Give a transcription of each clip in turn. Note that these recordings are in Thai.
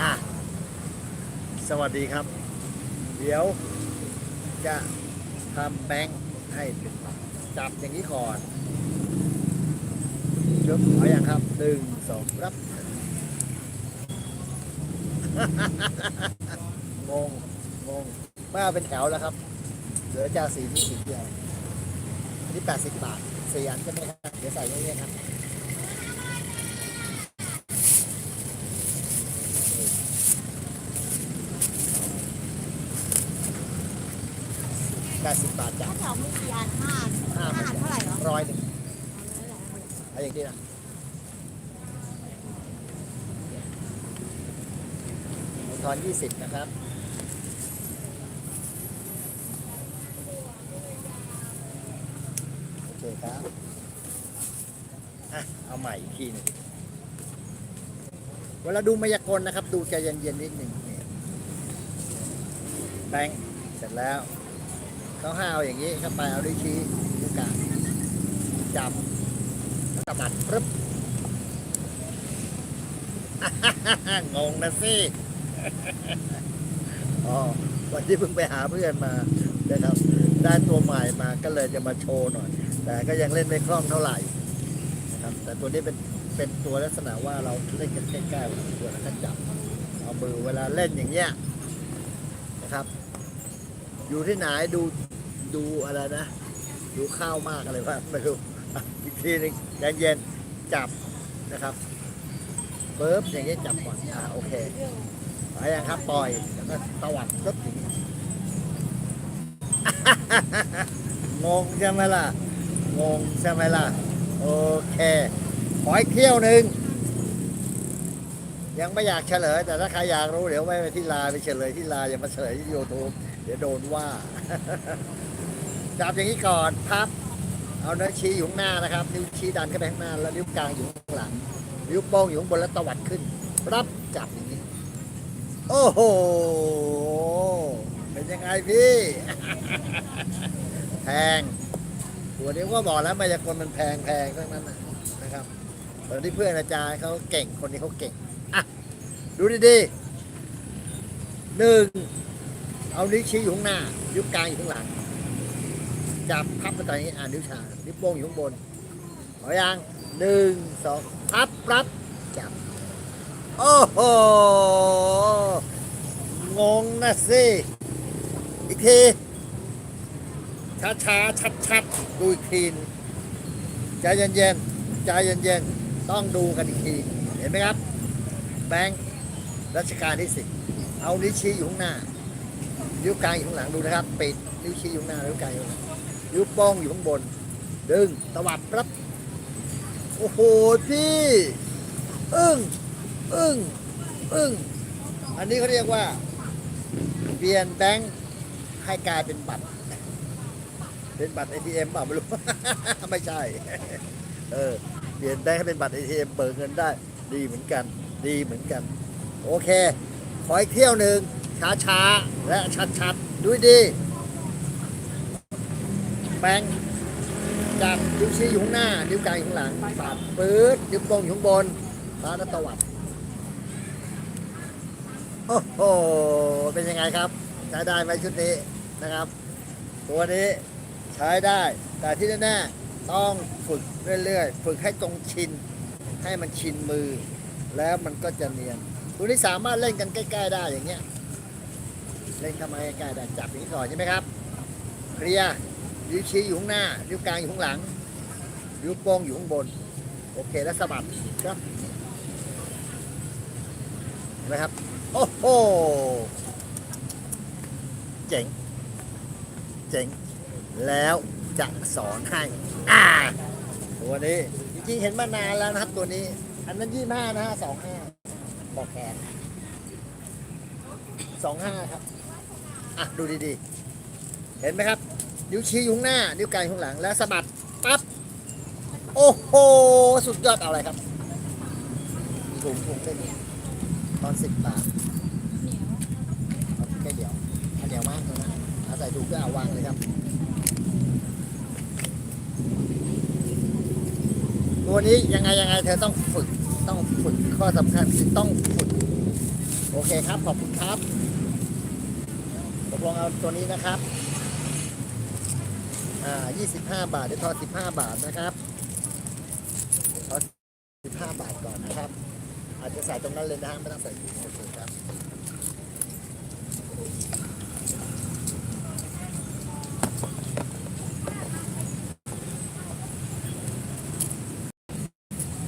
อะสวัสดีครับ เดี๋ยวจะทำแบงค์ให้จับอย่างนี้ก่อนยกเอาอย่างครับหนึ่งสองรับงงงงมาเป็นแถวแล้วครับ เหลือจากสีนี้สีเดียวอันนี้แปดสิบบาทสี่อันก็ไม่ครับเดี๋ยวใส่นี่ครับ บาทจ้ะถ้าแถวมีกี่อันห้าอันห้าห้าอันเท่าไหร่เหรอร้อยหนึ่งเอาอย่างนี้นะทอนยี่สิบนะครับ โอเคครับ อะ เอาใหม่อีกทีหนึงเวลาดูมายากลนะครับ ดูใจเย็นๆนิดหนึ่งนี่แบงค์เสร็จแล้ว เขาห้าเอย่างนี้เข้าไปเอาด้วยชี้นิ้วกลางจับแล้วสะบัดปึ๊บงงนะสิอ๋อวันที่เพิ่งไปหาเพื่อนมานะครับ ได้ตัวใหม่มาก็เลยจะมาโชว์หน่อย แต่ก็ยังเล่นไม่คล่องเท่าไหร่นะครับ แต่ตัวนี้เป็นเป็นตัวลักษณะว่าเราเล่นกันใกล้ๆตัวแล้วก็จับเอามือเวลาเล่นอย่างเงี้ยนะครับ อยู่ที่ไหนดูดูอะไรนะ ดูข้าวมากอะไรวะไม่รู้อีกทีหนึงเย็นๆจับนะครับปึ๊บอย่างนี้จับก่อนอ่าโอเคไปยังครับปล่อยแล้วก็ตวัดปึ๊บงงงใช่ไหมล่ะงงใช่ไหมล่ะโอเคขออีกเที่ยวหนึ่งยังไม่อยากเฉลย แต่ถ้าใครอยากรู้เดี๋ยวไว้ไปที่ลาไปเฉลยที่ลาอย่ามาเฉลยที่ยูทูบ เดี๋ยวโดนว่า จับอย่างนี้ก่อนพับ เอาเนิ้วชี้อยู่ข้างหน้านะครับ นิ้วชี้ดันเข้าไปข้างหน้า แล้วนิ้วกลางอยู่ข้างหลัง นิ้วโป้งอยู่ข้างบนแล้วตวัดขึ้น รับจับอย่างนี้ โอ้โห เป็นยังไงพี่ แพงตัวนี้ก็บอกแล้วมายากลมันแพงแพงทั้งนั้นนะนะครับตอนที่เพื่อนอาจารย์เขาเก่งคนนี้เขาเก่ง อะ ดูดีๆหนึ่ง เอานิ้วชี้อยู่ข้างหน้า นิ้วกลางอยู่ข้างหลัง จับพับไปตอนนี้อ่านิ้วชา นิ้วโป้งอยู่ข้างบนเอายังหนึ่งสองพับรับจับ โอ้โห งงนะสิ อีกที ช้าช้าชัดชัดดูอีกทีใจเย็นเย็นใจเย็นเย็นต้องดูกันอีกที เห็นไหมครับ แบงค์รัชกาลที่สิบเอานิ้วชี้อยู่ข้างหน้า นิ้วกลางอยู่ข้างหลังดูนะครับ ปิดนิ้วชี้อยู่หน้านิ้วกลางอยู่หลังนิ้วโป้งอยู่ข้างบน ดึงตวัดปั๊บโอ้โหพี่อึ้งอึ้งอึ้งอันนี้เขาเรียกว่าเปลี่ยนแบงค์ให้กลายเป็นบัตร เป็นบัตร ATM เปล่าไม่รู้ ไม่ใช่ เออ เปลี่ยนแบงค์ให้เป็นบัตร ATM เบิกเงินได้ ดีเหมือนกัน ดีเหมือนกัน โอเค ขออีกเที่ยวหนึ่งช้าช้า และชัดชัดๆด้วยดีแบงจับนิ้วชี้อยู่ข้างหน้า นิ้วกลางอยู่ข้างหลังปาดปื๊ดนิ้วโป้งอยู่ข้างบนพานัตวัดโอ้โห เป็นยังไงครับ ใช้ได้ไหมชุดนี้นะครับ ตัวนี้ใช้ได้ แต่ที่แน่ๆต้องฝึกเรื่อยๆ ฝึกให้ตรงชิน ให้มันชินมือ แล้วมันก็จะเนียนตัวนี้สามารถเล่นกันใกล้ ๆ ได้อย่างเงี้ย เล่นเข้ามาใกล้ๆได้จับอย่างนี้ก่อนใช่ไหมครับเคลียร์นิ้วชี้อยู่ข้างหน้านิ้วกลางอยู่ข้างหลังนิ้วโป้งอยู่ข้างบน โอเคแล้วสะบัดครับเห็นไหมครับโอ้โหเจ๋งเจ๋งแล้วจะสอนให้อ่าตัวนี้จริงๆเห็นมานานแล้วนะครับตัวนี้ อันนั้นยี่ห้านะฮะสองห้าบอกแขนสองห้าครับ อะดูดีๆ เห็นไหมครับ นิ้วชี้อยู่ข้างหน้า นิ้วกลางยู่ข้างหลัง แล้วสะบัดปั๊บ โอ้โห สุดยอดเอาอะไรครับถุงถุงเส้นตอนสิบบาทแค่เดียวอันเดียวมากเลยนะเอาใส่ถุงก็เอาวางเลยครับ ตัวนี้ยังไงยังไงเธอต้องฝึกต้องฝึกข้อสำคัญคือต้องฝึก โอเคครับ ขอบคุณครับ กลงเอาตัวนี้นะครับ อ่า 25 บาทเดี๋ยวทอน15 บาทนะครับทอน15 บาทก่อนนะครับ อาจจะใส่ตรงนั้นเลยนะฮะไม่ต้องใส่ถุงโอเคครับ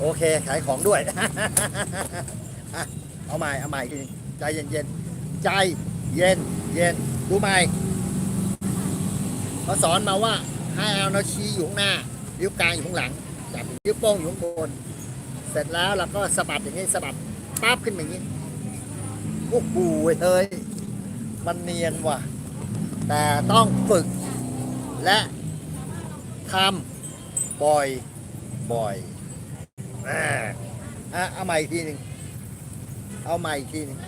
โอเค ขายของด้วย เอาใหม่ เอาใหม่อีกทีใจเย็นเย็นใจเย็นเย็น ดูใหม่เขาสอนมาว่าให้เอานาชี้อยู่ข้างหน้านิ้วกลางอยู่ข้างหลังจับนิ้วโป้งอยู่ข้างบน เสร็จแล้วเราก็สะบัดอย่างนี้สะบัดปั๊บขึ้นมาอย่างนี้โอ้โหเฮ้ยมันเนียนว่ะ แต่ต้องฝึก และทำบ่อยบ่อยอ่าอะเอาใหม่อีกทีหนึ่งเอาใหม่อีกทีหนึ่ง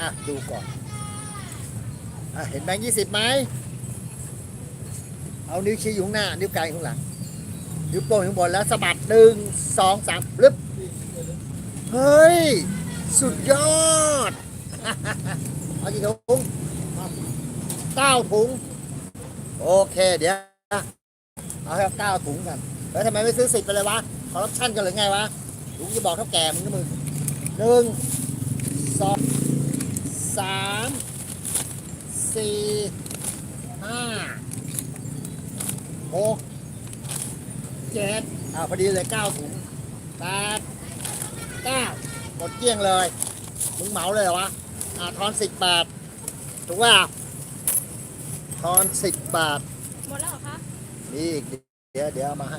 อะ ดูก่อน เห็นแบงค์ยี่สิบไหม เอานิ้วชี้อยู่ข้างหน้า นิ้วกลางอยู่ข้างหลัง นิ้วโป้งอยู่ข้างบนแล้วสะบัดหนึ่งสองสามลึบ เฮ้ย สุดยอด เอากี่ถุงเก้าถุง โอเค เดี๋ยว เอาแค่เก้าถุงกันแล้วทำไมไม่ซื้อสิบไปเลยวะ คอร์รัปชันกันหรือไงวะลุงจะบอกเท่าแก่มึงก็มึงหนึ่งสองสาม สี่ห้าหกเจ็ดอ่าพอดีเลยเก้าถุงแปดเก้าหมดเกลี้ยงเลย มึงเหมาเลยเหรอวะ อ่าทอนสิบบาท ถูกว่าทอนสิบบาท หมดแล้วเหรอคะนี่อีกเดี๋ยวเดี๋ยวเอามาให้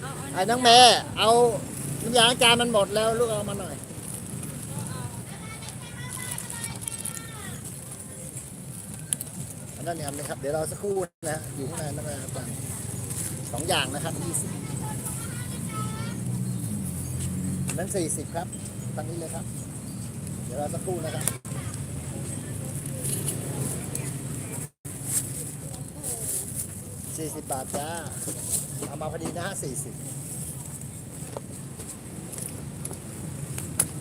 เอาเอาไอ้น้องแม่เอาน้ำยาล้างจานมันหมดแล้วลูกเอามาหน่อย อันนั้นเนี่ยนะครับ เดี๋ยวเราสักครู่นะฮะอยู่ข้างในนั่นนะครับสองอย่างนะครับยี่สิบนั้นสี่สิบครับตอนนี้เลยครับ เดี๋ยวเราสักครู่นะครับสี่สิบบาทจ้าเอามาพอดีนะฮะสี่สิบ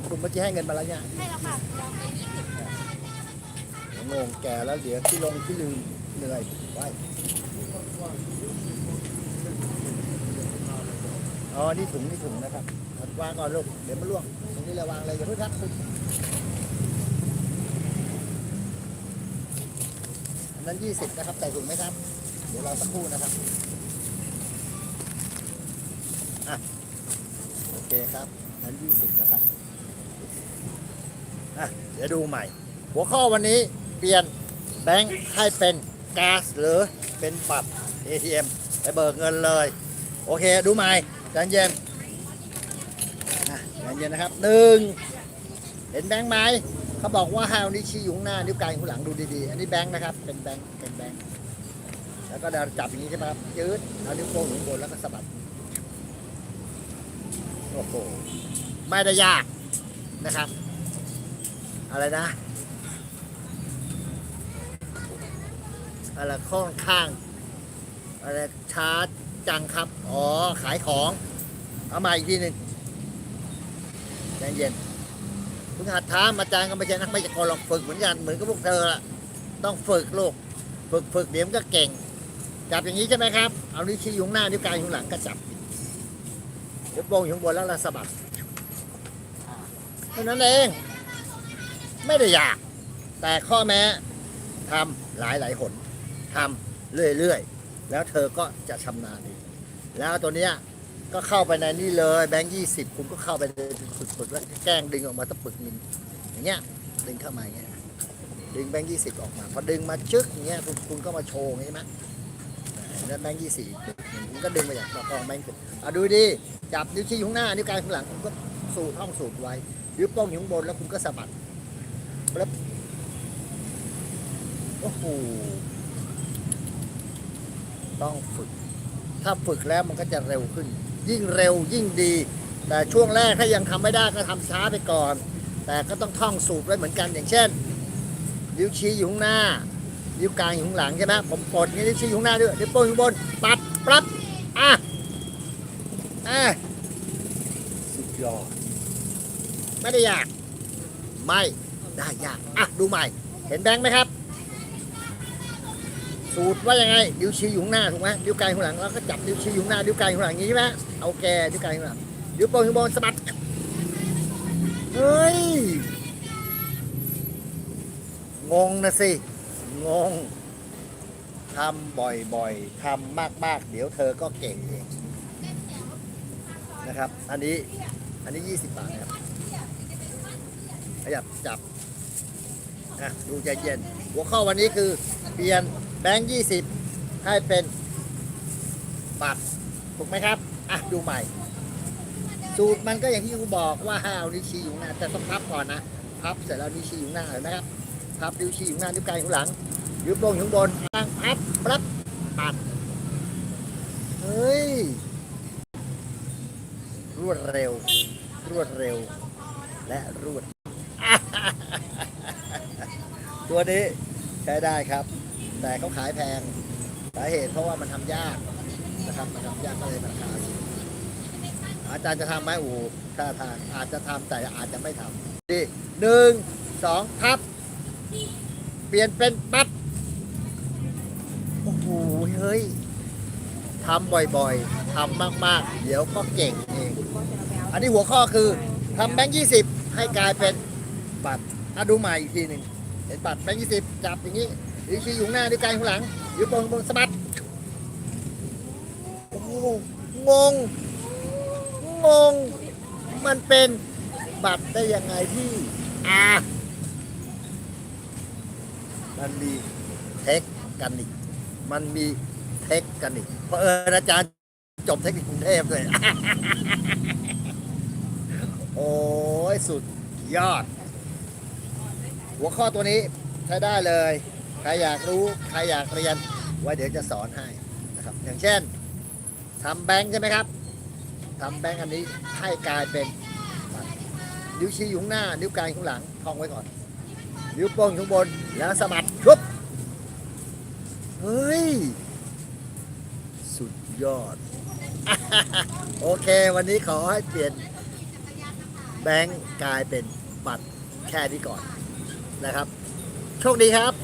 คุณเมื่อกี้ให้เงินมาแล้วเนี่ยให้แล้วค่ะลอ งงแก่แล้วเดี๋ยที่ลงที่ลืมเหนื่อยไว้อ๋อ นี่ถุงนี่ถุงนะครับวางก่อนลูก เดี๋ยวมันล่วงตรงนี้เลยวางเลยอย่าเพิ่งทักคุณอันนั้นยี่สิบนะครับใส่ถุงไหมครับ เดี๋ยวเราสักครู่นะครับ อะ โอเคครับนนั้นยี่สิบนะครับ อะ เดี๋ยวดูใหม่ หัวข้อวันนี้ เปลี่ยนแบงค์ให้เป็นก๊าซหรือเป็นบัตร ATM ไปเบิกเงินเลย โอเคดูใหม่ใจเย็นใจเย็นนะครับหนึ่งเห็นแบงค์ไหมเขาบอกว่าให้เอานิ้วชี้อยู่ข้างหน้านิ้วกลางอยู่ข้างหลังดูดีๆ อันนี้แบงค์นะครับ เป็นแบงค์เป็นแบงค์แล้วก็เดินจับอย่างนี้ใช่ไหมครับยืดเอานิ้วโป้งอยู่ข้างบนแล้วก็สะบัดโอ้โหไม่ได้ยากนะครับ อะไรนะ อะไรค่อนข้างอะไรช้าจังครับ อ๋อ ขายของ เอามาอีกทีหนึ่งใจเย็นเพิ่งหัดท้ามาจารย์ก็ไม่ใช่นักไม่จะกรหรอกฝึกเหมือนกันเหมือนกับพวกเธอละต้องฝึกลูกฝึกฝึกเดี๋ยวมันก็เก่ง จับอย่างนี้ใช่ไหมครับ เอานิ้วชี้อยู่ข้างหน้านิ้วกลางอยู่ข้างหลังก็จับนิ้วโป้งอยู่ข้างบนแล้วเราสะบัดเท่านั้นเอง ไม่ได้อยาก แต่ข้อแม้ทำหลายหลายหน ทำเรื่อยๆ แล้วเธอก็จะชำนาญเองแล้วตัวเนี้ยก็เข้าไปในนี่เลยแบงค์ยี่สิบคุณก็เข้าไปเลยฝึกๆแล้วแกล้งดึงออกมาตะปึกหนึงอย่างเงี้ยดึงเข้ามาอย่างเงี้ยดึงแบงค์ยี่สิบออกมาพอดึงมาชึกอย่างเงี้ยคุณคุณก็มาโชว์อย่างงี้ใช่ไหมแล้วแบงค์ยี่สิบคุณก็ดึงมาจากกองแบงค์อะดูดิจับนิ้วชี้อยู่ข้างหน้านิ้วกลางข้างหลังคุณก็สูดท่องสูดไว้นิ้วโป้งอยู่ข้างบนแล้วคุณก็สะบัดโอ้โห ต้องฝึก ถ้าฝึกแล้วมันก็จะเร็วขึ้น ยิ่งเร็วยิ่งดี แต่ช่วงแรกถ้ายังทำไม่ได้ก็ทำช้าไปก่อน แต่ก็ต้องท่องสูตรไว้เหมือนกันอย่างเช่นนิ้วชี้อยู่ข้างหน้านิ้วกลางอยู่ข้างหลังใช่ไหมผมกดนิ้วชี้อยู่ข้างหน้าด้วยนิ้วโป้งอยู่บนปัดปรับอะอะสุดยอดไม่ได้ยาก ไม่ได้ยากอะดูใหม่ เห็นแบงค์ไหมครับ สูตรว่ายังไงนิ้วชี้อยู่ข้างหน้าถูกไหมนิ้วกลางอยู่ข้างหลังแล้วก็จับนิ้วชี้อยู่ข้างหน้านิ้วกลางอยู่ข้างหลังอย่างนี้ใช่ไหมเอาแกนิ้วกลางอยู่ข้างหลังนิ้วโป้งนิ้วโป้งสะบัดเฮ้ยงงนะสิงงทำบ่อยๆทำมากๆ เดี๋ยวเธอก็เก่งเองนะครับ อันนี้อันนี้ 20 บาทนะครับขยับจับนะดูใจเย็น หัวข้อวันนี้คือเปลี่ยน บงค์20ให้เป็นบัตรถูกไหมครับ อะ ดูใหม่ สูตรมันก็อย่างที่ครูบอกว่าให้เอานิ้วชี้อยู่หน้า แต่ต้องพับก่อนนะ พับเสร็จแล้วนิ้วชี้อยู่หน้าเห็นไหมครับ พับนิ้วชี้อยู่หน้านิ้วกลางอยู่หลังนิ้วโป้งอยู่บนตั้งพับปั๊บปัด เฮ้ย รวดเร็ว รวดเร็ว และรวด ตัวนี้ใช้ได้ครับ แต่เขาขายแพงสาเหตุเพราะว่ามันทำยากนะครับมันทำยากก็เลยราคาสูงอาจารย์จะทำไหมโอ้ถ้าทางอาจจะทำแต่อาจจะไม่ทำดีหนึ่งสองพับ เปลี่ยนเป็นปั๊บโอ้โหเฮ้ยทำบ่อยๆทำมากๆ เดี๋ยวก็เก่งเอง อันนี้หัวข้อคือทำแบงค์ยี่สิบให้กลายเป็นบัตรอะดูใหม่อีกทีหนึ่งเห็นบัตรแบงค์ยี่สิบจับอย่างนี้ นิ้วชี้อยู่หน้านิ้วกายข้างหลังนิ้วโป้งบนสะบัดโอ้โหงง งง มันเป็นบัตรได้ยังไงพี่อะมันมีเทคนิค มันมีเทคนิค เพราะเอออาจารย์จบเทคนิคกรุงเทพเลย โอ้ยสุดยอด หัวข้อตัวนี้ใช้ได้เลย ครอยากรู้ใครอยากเรียนไว้เดี๋ยวจะสอนให้นะครับอย่างเช่นทำแบงค์ใช่ไหมครับทำแบงค์อันนี้ให้กลายเป็นนิ้วชี้อยู่ข้างหน้า นิ้วกลางอยู่ข้างหลังท่องไว้ก่อน นิ้วโป้งอยู่ข้างบนแล้วสะบัดชุบเฮ้ย สุดยอด โอเค วันนี้ขอให้เปลี่ยนแบงค์กลายเป็นบัตรแค่นี้ก่อนนะครับ โชคดีครับ